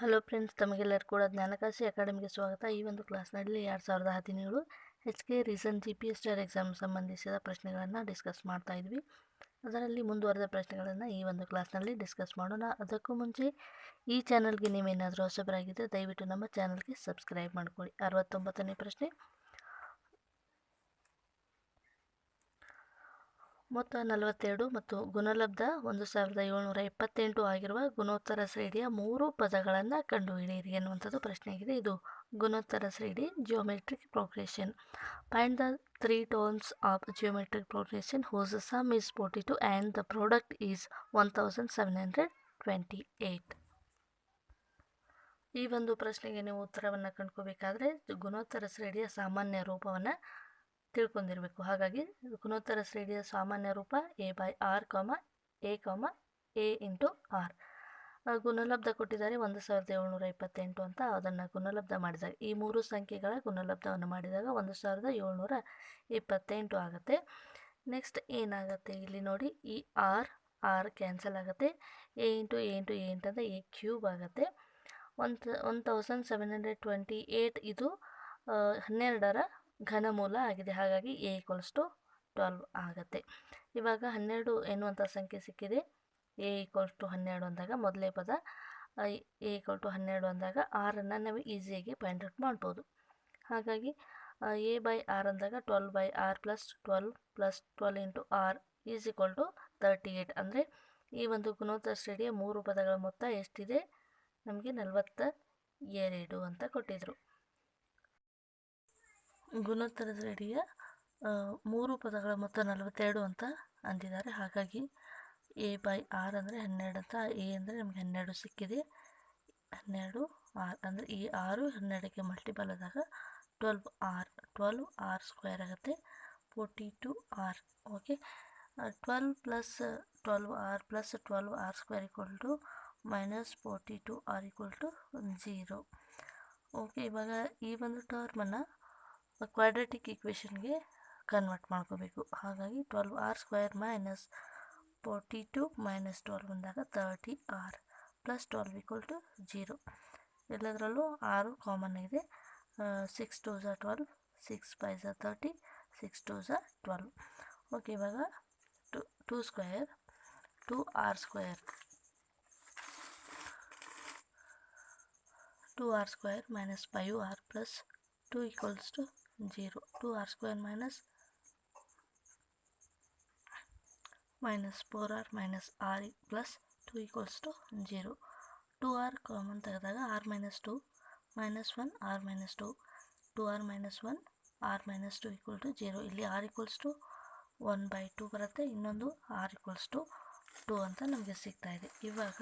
Hello friends ತಮಗೆಲ್ಲರೂ ಕೂಡ ಜ್ಞಾನಕಾಶಿ ಅಕಾಡೆಮಿಗೆ ಸ್ವಾಗತ. ಈ ಒಂದು ಕ್ಲಾಸ್ನಲ್ಲಿ ಎರಡು ಸಾವಿರದ ಹದಿನೇಳು H K reason G P S R exam ಸಂಬಂಧಿಸಿದ ಪ್ರಶ್ನೆಗಳನ್ನು ಡಿಸ್ಕಸ್ ಮಾಡ್ತಾ ಇದ್ವಿ. ಅದರಲ್ಲಿ ಮುಂದುವರೆದ ಪ್ರಶ್ನೆಗಳನ್ನು ಈ ಒಂದು ಕ್ಲಾಸ್ನಲ್ಲಿ ಡಿಸ್ಕಸ್ ಮಾಡೋಣ. ಅದಕ್ಕೂ ಮುಂಚೆ ಈ ಚಾನಲ್ಗೆ ನೀವೇನಾದರೂ ಹೊಸಬರಾಗಿದ್ದರೆ ದಯವಿಟ್ಟು ನಮ್ಮ ಚಾನಲ್ಗೆ ಸಬ್ಸ್ಕ್ರೈಬ್ ಮಾಡ್ಕೊಳ್ಳಿ. ಅರವತ್ತೊಂಬತ್ತನೇ ಪ್ರಶ್ನೆ. ಮೊತ್ತ ನಲವತ್ತೆರಡು ಮತ್ತು ಗುಣಲಬ್ಧ ಒಂದು ಸಾವಿರದ ಏಳ್ನೂರ ಎಪ್ಪತ್ತೆಂಟು ಆಗಿರುವ ಗುಣೋತ್ತರ ಶ್ರೇಣಿಯ ಮೂರು ಪದಗಳನ್ನು ಕಂಡುಹಿಡಿಯಿರಿ ಎನ್ನುವಂಥದ್ದು ಪ್ರಶ್ನೆಯಾಗಿದೆ. ಇದು ಗುಣೋತ್ತರ ಶ್ರೇಣಿ geometric progression find the three terms of geometric progression whose sum is forty two and the product is one thousand seven hundred twenty eight ಈ ಒಂದು ಪ್ರಶ್ನೆಗೆ ನೀವು ಉತ್ತರವನ್ನು ಕಂಡುಕೋಬೇಕಾದ್ರೆ ಗುಣೋತ್ತರ ಶ್ರೇಣಿಯ ಸಾಮಾನ್ಯ ರೂಪವನ್ನು ತಿಳ್ಕೊಂಡಿರಬೇಕು. ಹಾಗಾಗಿ ಗುಣೋತ್ತರ ಶ್ರೇಣಿಯ ಸಾಮಾನ್ಯ ರೂಪ A by R comma A comma A into R ಗುಣಲಬ್ಧ ಕೊಟ್ಟಿದ್ದಾರೆ ಒಂದು ಸಾವಿರದ ಏಳ್ನೂರ ಇಪ್ಪತ್ತೆಂಟು ಅಂತ ಅದನ್ನು ಗುಣಲಬ್ಧ ಮಾಡಿದಾಗ, ಈ ಮೂರು ಸಂಖ್ಯೆಗಳ ಗುಣಲಬ್ಧವನ್ನು ಮಾಡಿದಾಗ ಒಂದು ಸಾವಿರದ ಏಳ್ನೂರ ಇಪ್ಪತ್ತೆಂಟು ಆಗುತ್ತೆ. ನೆಕ್ಸ್ಟ್ ಏನಾಗುತ್ತೆ ಇಲ್ಲಿ ನೋಡಿ, ಈ ಆರ್ ಆರ್ ಕ್ಯಾನ್ಸಲ್ ಆಗುತ್ತೆ. A into A into A ಇಂಟಂದರೆ A cube ಆಗುತ್ತೆ. One one thousand seven hundred twenty eight ಇದು ಹನ್ನೆರಡರ ಘನಮೂಲ ಆಗಿದೆ. ಹಾಗಾಗಿ ಎ ಈಕ್ವಲ್ಸ್ ಟು ಟ್ವೆಲ್ವ್ ಆಗುತ್ತೆ. ಇವಾಗ ಹನ್ನೆರಡು ಎನ್ನುವಂಥ ಸಂಖ್ಯೆ ಸಿಕ್ಕಿದೆ. ಎ ಈಕ್ವಲ್ಸ್ ಟು ಹನ್ನೆರಡು ಅಂದಾಗ ಮೊದಲೇ ಪದ ಎ ಈಕ್ವಲ್ ಟು ಹನ್ನೆರಡು ಅಂದಾಗ ಆರನ್ನು ನಾವು ಈಸಿಯಾಗಿ ಫೈಂಡ್ ಔಟ್ ಮಾಡ್ಬೋದು. ಹಾಗಾಗಿ ಎ ಬೈ ಆರ್ ಅಂದಾಗ twelve by R plus twelve plus twelve into R is equal to thirty eight ಅಂದರೆ ಈ ಒಂದು ಗುಣೋತ್ತರ ಶ್ರೇಣಿಯ ಮೂರು ಪದಗಳ ಮೊತ್ತ ಎಷ್ಟಿದೆ? ನಮಗೆ ನಲವತ್ತ ಎರಡು ಅಂತ ಕೊಟ್ಟಿದ್ದರು ಗುಣೋತ್ತರ ಶ್ರೇಣಿಯ ಮೂರು ಪದಗಳ ಮೊತ್ತ ನಲವತ್ತೆರಡು ಅಂತ ಅಂದಿದ್ದಾರೆ. ಹಾಗಾಗಿ ಎ ಬೈ ಆರ್ ಅಂದರೆ ಹನ್ನೆರಡು ಅಂತ. ಎ ಅಂದರೆ ನಮಗೆ ಹನ್ನೆರಡು ಸಿಕ್ಕಿದೆ. ಹನ್ನೆರಡು ಆರ್ ಅಂದರೆ ಈ ಆರು, ಹನ್ನೆರಡಕ್ಕೆ ಮಲ್ಟಿಪಲ್ ಆದಾಗ twelve R twelve R square ಆಗುತ್ತೆ. Forty two R okay twelve plus twelve R plus twelve R square equal to minus forty two R equal to zero okay ಇವಾಗ ಈ ಒಂದು ಟರ್ಮನ್ನು ಕ್ವಾಡ್ರೆಟಿಕ್ ಈಕ್ವೇಷನ್ಗೆ ಕನ್ವರ್ಟ್ ಮಾಡ್ಕೋಬೇಕು. ಹಾಗಾಗಿ twelve R square minus forty two minus twelve ಬಂದಾಗ thirty R plus twelve equal to zero ಎಲ್ಲದರಲ್ಲೂ ಆರು ಕಾಮನ್ ಆಗಿದೆ. Six twos are twelve six fives are thirty six twos are twelve okay ಇವಾಗ two two square two R square two R square minus five R plus two equals to zero two R square minus minus four R minus R plus two equals to zero. Two R common ತೆಗೆದಾಗ minus two minus one, R minus two two R minus one, R minus two equal to zero. ಇಲ್ಲಿ R equals to one by two ಬರುತ್ತೆ, ಇನ್ನೊಂದು R equals to to ಅಂತ ನಮಗೆ ಸಿಗ್ತಾ ಇದೆ. ಇವಾಗ,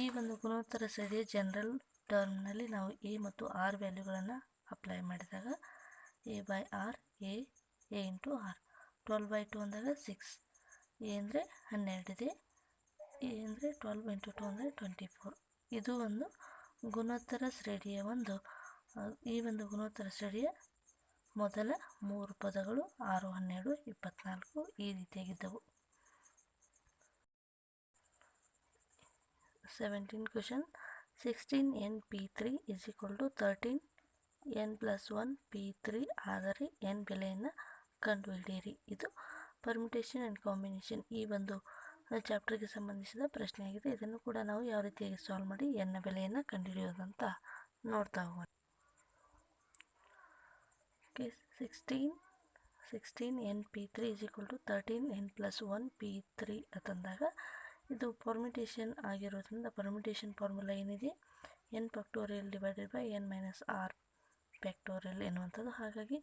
ಈ ಒಂದು ಗುಣೋತ್ತರ ಸರಿಯ ಜನರಲ್ ಟರ್ಮ್ನಲ್ಲಿ ನಾವು ಎ ಮತ್ತು ಆರ್ ವ್ಯಾಲ್ಯೂಗಳನ್ನು ಅಪ್ಲೈ ಮಾಡಿದಾಗ A by R A A into R twelve by two ಅಂದಾಗ ಸಿಕ್ಸ್ ಎ ಅಂದರೆ ಹನ್ನೆರಡಿದೆ ಎ ಅಂದರೆ ಟ್ವೆಲ್ವ್ ಇಂಟು ಟು ಅಂದರೆ ಟ್ವೆಂಟಿ ಫೋರ್ ಇದು ಒಂದು ಗುಣೋತ್ತರ ಶ್ರೇಣಿಯ ಒಂದು ಈ ಒಂದು ಗುಣೋತ್ತರ ಶ್ರೇಣಿಯ ಮೊದಲ ಮೂರು ಪದಗಳು ಆರು, ಹನ್ನೆರಡು, ಇಪ್ಪತ್ನಾಲ್ಕು ಈ ರೀತಿಯಾಗಿದ್ದವು. Seventeen question sixteen N P three is equal to thirteen N plus one P three ಆದರೆ ಎನ್ ಬೆಲೆಯನ್ನು ಕಂಡುಹಿಡಿಯಿರಿ. ಇದು ಪರ್ಮಿಟೇಷನ್ ಆ್ಯಂಡ್ ಕಾಂಬಿನೇಷನ್ ಈ ಒಂದು ಚಾಪ್ಟರ್ಗೆ ಸಂಬಂಧಿಸಿದ ಪ್ರಶ್ನೆಯಾಗಿದೆ. ಇದನ್ನು ಕೂಡ ನಾವು ಯಾವ ರೀತಿಯಾಗಿ ಸಾಲ್ವ್ ಮಾಡಿ ಎನ್ನ ಬೆಲೆಯನ್ನು ಕಂಡುಹಿಡಿಯೋದಂತ ನೋಡ್ತಾ ಹೋಗೋಣ. Okay sixteen sixteen N P three is equal to thirteen N plus one P three ಅಂತಂದಾಗ ಇದು ಪರ್ಮಿಟೇಷನ್ ಆಗಿರೋದ್ರಿಂದ ಪರ್ಮಿಟೇಷನ್ ಫಾರ್ಮುಲಾ ಏನಿದೆ? N factorial divided by N minus R factorial ಎನ್ನುವಂಥದ್ದು. ಹಾಗಾಗಿ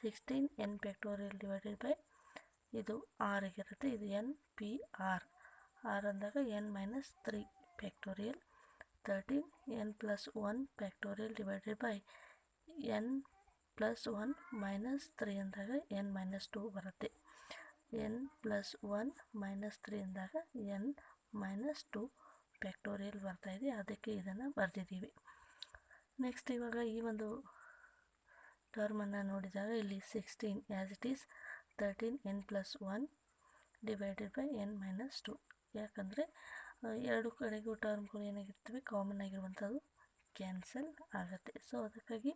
sixteen N factorial divided by ಇದು R ಆಗಿರುತ್ತೆ. ಇದು N P R R ಅಂದಾಗ N minus three factorial thirteen N plus one factorial divided by N plus one minus three ಅಂದಾಗ N minus two ಬರುತ್ತೆ. N plus one minus three ಅಂದಾಗ N minus two factorial ಬರ್ತಾಯಿದೆ ಅದಕ್ಕೆ ಇದನ್ನು ಬರೆದಿದ್ದೀವಿ. Next ಇವಾಗ ಈ ಒಂದು ಟರ್ಮನ್ನು ನೋಡಿದಾಗ ಇಲ್ಲಿ sixteen as it is thirteen N plus one divided by N minus two ಯಾಕಂದರೆ ಎರಡು ಕಡೆಗೂ ಟರ್ಮ್ಗಳು ಏನಾಗಿರ್ತವೆ ಕಾಮನ್ ಆಗಿರುವಂಥದ್ದು ಕ್ಯಾನ್ಸಲ್ ಆಗುತ್ತೆ. ಸೊ ಅದಕ್ಕಾಗಿ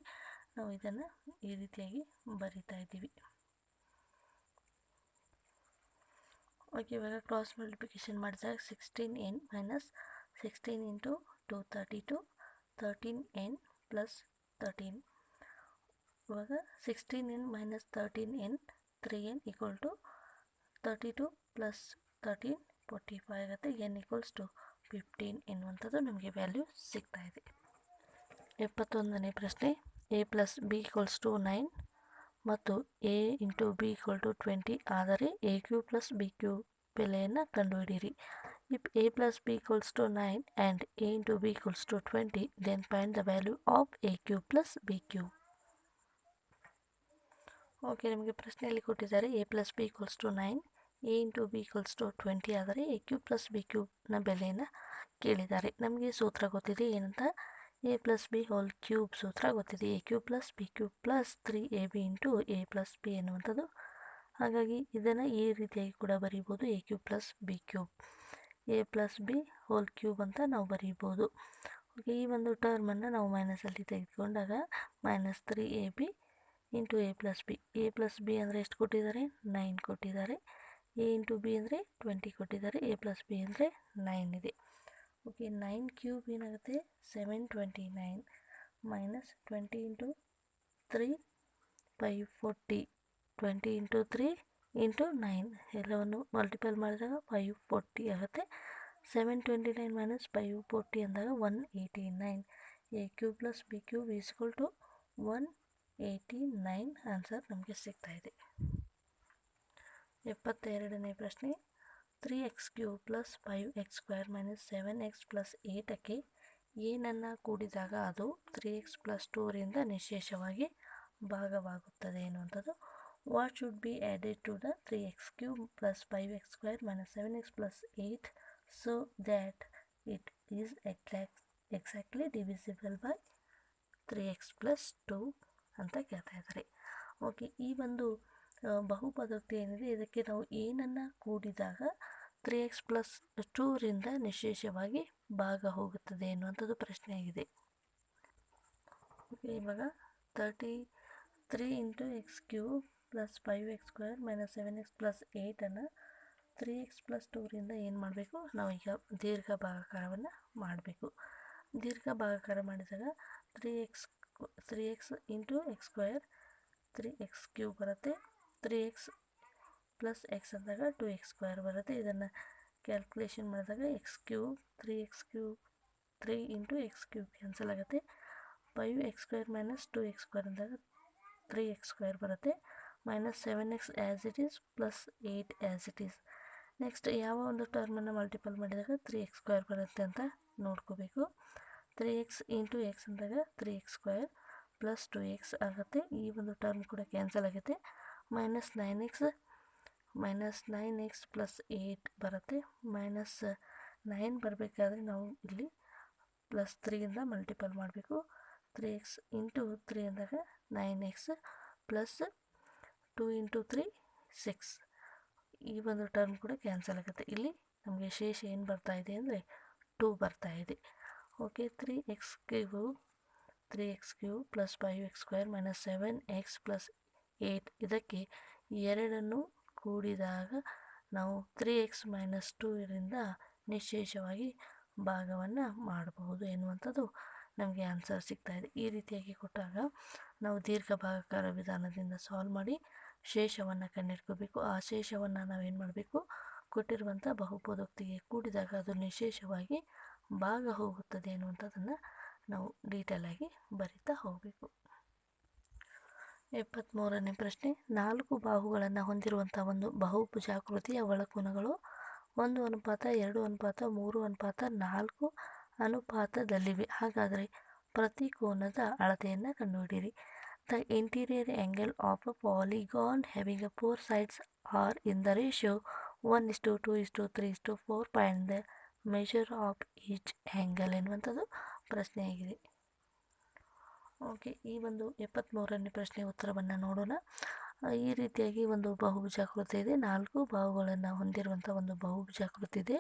ನಾವು ಇದನ್ನು ಈ ರೀತಿಯಾಗಿ ಬರಿತಾ ಇದ್ದೀವಿ. ಓಕೆ ಇವಾಗ ಕ್ರಾಸ್ ಮಲ್ಟಿಪ್ಲಿಕೇಶನ್ ಮಾಡಿದಾಗ sixteen N minus sixteen into two thirty two thirteen N plus thirteen ಇವಾಗ sixteen N minus thirteen N three N equal to thirty two plus thirteen forty five ಆಗುತ್ತೆ ಎನ್ ಈಕ್ವಲ್ಸ್ ಟು ಫಿಫ್ಟೀನ್ ಎನ್ನುವಂಥದ್ದು ನಮಗೆ value ಸಿಗ್ತಾ ಇದೆ. ಎಪ್ಪತ್ತೊಂದನೇ ಪ್ರಶ್ನೆ A plus B equals to nine ಮತ್ತು A into B equal to twenty ಆದರೆ A cube plus B cube ಬೆಲೆಯನ್ನು ಕಂಡುಹಿಡಿಯಿರಿ. If A plus B equals to nine and A into B equals to twenty then find the value of A cube plus B cube okay ನಿಮಗೆ ಪ್ರಶ್ನೆಯಲ್ಲಿ ಕೊಟ್ಟಿದ್ದಾರೆ? A plus B equals to nine A into B equals to twenty ಆದರೆ A cube plus B ಕ್ಯೂಬ್ನ ಬೆಲೆಯನ್ನು ಕೇಳಿದ್ದಾರೆ. ನಮಗೆ ಸೂತ್ರ ಗೊತ್ತಿದೆ ಏನಂತ? A plus B whole cube ಸೂತ್ರ ಗೊತ್ತಿದೆ. A cube plus B cube plus three A B into A plus B ಎನ್ನುವಂಥದ್ದು. ಹಾಗಾಗಿ ಇದನ್ನು ಈ ರೀತಿಯಾಗಿ ಕೂಡ ಬರೀಬೋದು. A cube plus B cube A plus B whole cube ಅಂತ ನಾವು ಬರೀಬೋದು. ಓಕೆ ಈ ಒಂದು ಟರ್ಮನ್ನು ನಾವು ಮೈನಸಲ್ಲಿ ತೆಗೆದುಕೊಂಡಾಗ minus three A B into A plus B, A plus B ಅಂದರೆ ಎಷ್ಟು ಕೊಟ್ಟಿದ್ದಾರೆ? ನೈನ್ ಕೊಟ್ಟಿದ್ದಾರೆ. ಎ ಇಂಟು ಬಿ ಅಂದರೆ ಟ್ವೆಂಟಿ ಕೊಟ್ಟಿದ್ದಾರೆ. ಎ ಪ್ಲಸ್ ಬಿ ಅಂದರೆ ನೈನ್ ಇದೆ. ಓಕೆ, ನೈನ್ ಕ್ಯೂಬ್ ಏನಾಗುತ್ತೆ? Seven twenty nine minus twenty into three five forty, twenty into three into nine. ಎಲ್ಲವನ್ನು ಮಲ್ಟಿಪಲ್ ಮಾಡಿದಾಗ ಫೈವ್ ಫೋರ್ಟಿ ಆಗುತ್ತೆ. Seven twenty nine minus five forty ಅಂದಾಗ one eighty nine. A cube plus B cube is equal to one eighty nine answer ನಮಗೆ ಸಿಗ್ತಾ ಇದೆ. ಎಪ್ಪತ್ತೆರಡನೇ ಪ್ರಶ್ನೆ. Three X cube plus five X square minus seven X plus ಏಟಕ್ಕೆ ಏನನ್ನು ಕೂಡಿದಾಗ ಅದು three X plus ಟೂರಿಂದ ನಿಶೇಷವಾಗಿ ಭಾಗವಾಗುತ್ತದೆ ಎನ್ನುವಂಥದ್ದು. What should be added to the three X cube plus five X square minus seven X plus eight so that it is exact exactly divisible by three X plus two ಅಂತ ಕೇಳ್ತಾ ಇದ್ದಾರೆ. Okay, ಈ ಒಂದು ಬಹುಪದೋಕ್ತಿ ಏನಿದೆ, ಇದಕ್ಕೆ ನಾವು ಏನನ್ನು ಕೂಡಿದಾಗ ತ್ರೀ ಎಕ್ಸ್ ಪ್ಲಸ್ ಟೂರಿಂದ ನಿಶೇಷವಾಗಿ ಭಾಗ ಹೋಗುತ್ತದೆ ಎನ್ನುವಂಥದ್ದು ಪ್ರಶ್ನೆಯಾಗಿದೆ. ಓಕೆ, ಇವಾಗ thirty three into X cube plus five X square minus seven X plus ಏಯ್ಟನ್ನು three X plus ಟೂರಿಂದ ಏನು ಮಾಡಬೇಕು? ನಾವು ಈಗ ದೀರ್ಘ ಭಾಗಾಕಾರವನ್ನು ಮಾಡಬೇಕು. ದೀರ್ಘ ಭಾಗಾಕಾರ ಮಾಡಿದಾಗ three X three X into X square three X cube ಬರುತ್ತೆ. ತ್ರೀ ಎಕ್ಸ್ ಪ್ಲಸ್ ಎಕ್ಸ್ ಅಂದಾಗ ಟು ಎಕ್ಸ್ ಸ್ಕ್ವೇರ್ ಬರುತ್ತೆ. ಇದನ್ನು ಕ್ಯಾಲ್ಕುಲೇಷನ್ ಮಾಡಿದಾಗ X cube three X cube three into X cube cancel ಆಗುತ್ತೆ. Five X square minus two X square ಅಂದಾಗ three X square ಬರುತ್ತೆ. Minus seven X as it is plus eight as it is next ಯಾವ ಒಂದು ಟರ್ಮನ್ನು multiple ಮಾಡಿದಾಗ three X square ಬರುತ್ತೆ ಅಂತ ನೋಡ್ಕೋಬೇಕು. ತ್ರೀ ಎಕ್ಸ್ ಇಂಟು ಎಕ್ಸ್ ಅಂದಾಗ three X square plus two X ಆಗುತ್ತೆ. ಈ ಒಂದು ಟರ್ಮ್ ಕೂಡ ಕ್ಯಾನ್ಸಲ್ ಆಗುತ್ತೆ. Minus nine X minus nine X plus eight ಬರುತ್ತೆ. ಮೈನಸ್ ನೈನ್ ಬರಬೇಕಾದ್ರೆ ನಾವು ಇಲ್ಲಿ ಪ್ಲಸ್ ತ್ರೀಯಿಂದ ಮಲ್ಟಿಪಲ್ ಮಾಡಬೇಕು. ತ್ರೀ ಎಕ್ಸ್ ಇಂಟು ತ್ರೀ ಅಂದಾಗ nine X plus two into three six ಈ ಒಂದು ಟರ್ಮ್ ಕೂಡ ಕ್ಯಾನ್ಸಲ್ ಆಗುತ್ತೆ. ಇಲ್ಲಿ ನಮಗೆ ಶೇಷ ಏನು ಬರ್ತಾ ಇದೆ ಅಂದರೆ ಟೂ ಬರ್ತಾ ಇದೆ. Okay three X cube three X cube plus five X square minus seven X plus eight ಇದಕ್ಕೆ ಎರಡನ್ನು ಕೂಡಿದಾಗ ನಾವು ತ್ರೀ ಎಕ್ಸ್ ಮೈನಸ್ ಟೂ ಇದರಿಂದ ನಿಶೇಷವಾಗಿ ಭಾಗವನ್ನು ಮಾಡಬಹುದು ಎನ್ನುವಂಥದ್ದು ನಮಗೆ ಆನ್ಸರ್ ಸಿಗ್ತಾ ಇದೆ. ಈ ರೀತಿಯಾಗಿ ಕೊಟ್ಟಾಗ ನಾವು ದೀರ್ಘ ಭಾಗಕಾರ ವಿಧಾನದಿಂದ ಸಾಲ್ವ್ ಮಾಡಿ ಶೇಷವನ್ನು ಕಂಡುಹಿಡ್ಕೋಬೇಕು. ಆ ಶೇಷವನ್ನು ನಾವೇನು ಮಾಡಬೇಕು? ಕೊಟ್ಟಿರುವಂಥ ಬಹುಪದೋಕ್ತಿಗೆ ಕೂಡಿದಾಗ ಅದು ನಿಶೇಷವಾಗಿ ಭಾಗ ಹೋಗುತ್ತದೆ ಅನ್ನುವಂಥದ್ದನ್ನು ನಾವು ಡೀಟೇಲಾಗಿ ಬರಿತಾ ಹೋಗಬೇಕು. ಎಪ್ಪತ್ತ್ಮೂರನೇ ಪ್ರಶ್ನೆ, ನಾಲ್ಕು ಬಾಹುಗಳನ್ನು ಹೊಂದಿರುವಂಥ ಒಂದು ಬಹುಭುಜಾಕೃತಿಯ ಒಳಕೋನಗಳು ಒಂದು ಅನುಪಾತ, ಎರಡು ಅನುಪಾತ, ಮೂರು ಅನುಪಾತ, ನಾಲ್ಕು ಅನುಪಾತದಲ್ಲಿವೆ. ಹಾಗಾದರೆ ಪ್ರತಿ ಕೋನದ ಅಳತೆಯನ್ನು ಕಂಡುಹಿಡಿಯಿರಿ. The interior angle of a polygon having a four sides are in the ratio one is to is to three is to four point the measure of each angle ಎನ್ನುವಂಥದ್ದು. ಪ್ರಶ್ನೆಯಾಗಿದೆ ಓಕೆ, ಈ ಒಂದು ಎಪ್ಪತ್ತ್ಮೂರನೇ ಪ್ರಶ್ನೆ ಉತ್ತರವನ್ನು ನೋಡೋಣ. ಈ ರೀತಿಯಾಗಿ ಒಂದು ಬಹುಭುಜಾಕೃತಿ ಇದೆ. ನಾಲ್ಕು ಬಾಹುಗಳನ್ನು ಹೊಂದಿರುವಂಥ ಒಂದು ಬಹುಭುಜಾಕೃತಿ ಇದೆ.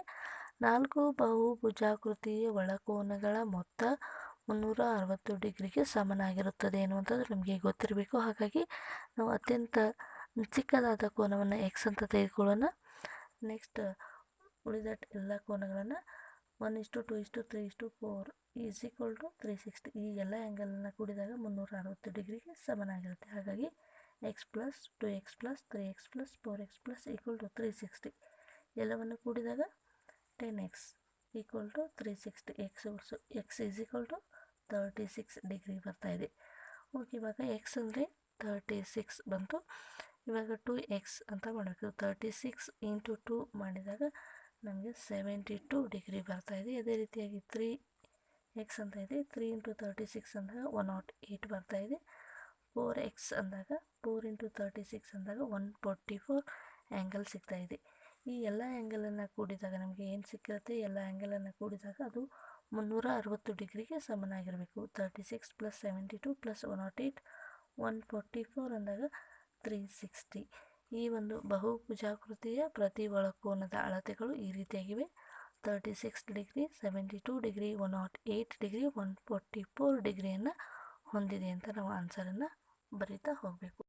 ನಾಲ್ಕು ಬಹುಭುಜಾಕೃತಿಯ ಒಳಕೋನಗಳ ಮೊತ್ತ ಮುನ್ನೂರ ಅರವತ್ತು ಡಿಗ್ರಿಗೆ ಸಮನಾಗಿರುತ್ತದೆ ಎನ್ನುವಂಥದ್ದು ನಮಗೆ ಗೊತ್ತಿರಬೇಕು. ಹಾಗಾಗಿ ನಾವು ಅತ್ಯಂತ ಚಿಕ್ಕದಾದ ಕೋನವನ್ನು ಎಕ್ಸ್ ಅಂತ ತೆಗೆದುಕೊಳ್ಳೋಣ. ನೆಕ್ಸ್ಟ್ ಉಳಿದ ಎಲ್ಲ ಕೋನಗಳನ್ನು one is to two is to three is to four is equal to three sixty. ಈ ಎಲ್ಲ ಆ್ಯಂಗಲನ್ನು ಕೂಡಿದಾಗ ಮುನ್ನೂರ ಅರವತ್ತು ಡಿಗ್ರಿಗೆ ಸಮನಾಗಿರುತ್ತೆ ಹಾಗಾಗಿ X plus two X plus three X plus four X plus equal to three sixty ಎಲ್ಲವನ್ನು ಕೂಡಿದಾಗ ten X equal to three sixty X so X is equal to thirty six degree ಬರ್ತಾಯಿದೆ ಓಕೆ ಇವಾಗ X ಅಂದರೆ thirty six ಬಂತು. ಇವಾಗ to X ಅಂತ ಮಾಡಬೇಕು. Thirty six into two ಮಾಡಿದಾಗ ನಮಗೆ ಸೆವೆಂಟಿ ಟು ಡಿಗ್ರಿ ಬರ್ತಾಯಿದೆ ಅದೇ ರೀತಿಯಾಗಿ ತ್ರೀ ಎಕ್ಸ್ ಅಂತ ಇದೆ. ತ್ರೀ ಇಂಟು ತರ್ಟಿ ಸಿಕ್ಸ್ ಅಂದಾಗ ಒನ್ ನಾಟ್ ಏಯ್ಟ್ ಬರ್ತಾಯಿದೆ ಫೋರ್ ಎಕ್ಸ್ ಅಂದಾಗ ಫೋರ್ ಇಂಟು ತರ್ಟಿ ಸಿಕ್ಸ್ ಅಂದಾಗ ಒನ್ ಫೋರ್ಟಿ ಫೋರ್ ಆ್ಯಂಗಲ್ ಸಿಗ್ತಾಯಿದೆ ಈ ಎಲ್ಲ ಆ್ಯಂಗಲನ್ನು ಕೂಡಿದಾಗ ನಮಗೆ ಏನು ಸಿಕ್ಕಿರುತ್ತೆ? ಎಲ್ಲ ಆ್ಯಂಗಲನ್ನು ಕೂಡಿದಾಗ ಅದು ಮುನ್ನೂರ ಅರವತ್ತು ಡಿಗ್ರಿಗೆ ಸಮನಾಗಿರಬೇಕು. Thirty six plus seventy two plus one nought eight one forty four ಅಂದಾಗ ತ್ರೀ ಸಿಕ್ಸ್ಟಿ ಈ ಒಂದು ಬಹುಭುಜಾಕೃತಿಯ ಪ್ರತಿ ಒಳಕೋನದ ಅಳತೆಗಳು ಈ ರೀತಿಯಾಗಿವೆ. Thirty degree seventy two degree one nought eight degree one forty four ಡಿಗ್ರಿಯನ್ನು ಹೊಂದಿದೆ ಅಂತ ನಾವು ಆನ್ಸರನ್ನು ಬರಿತಾ ಹೋಗಬೇಕು.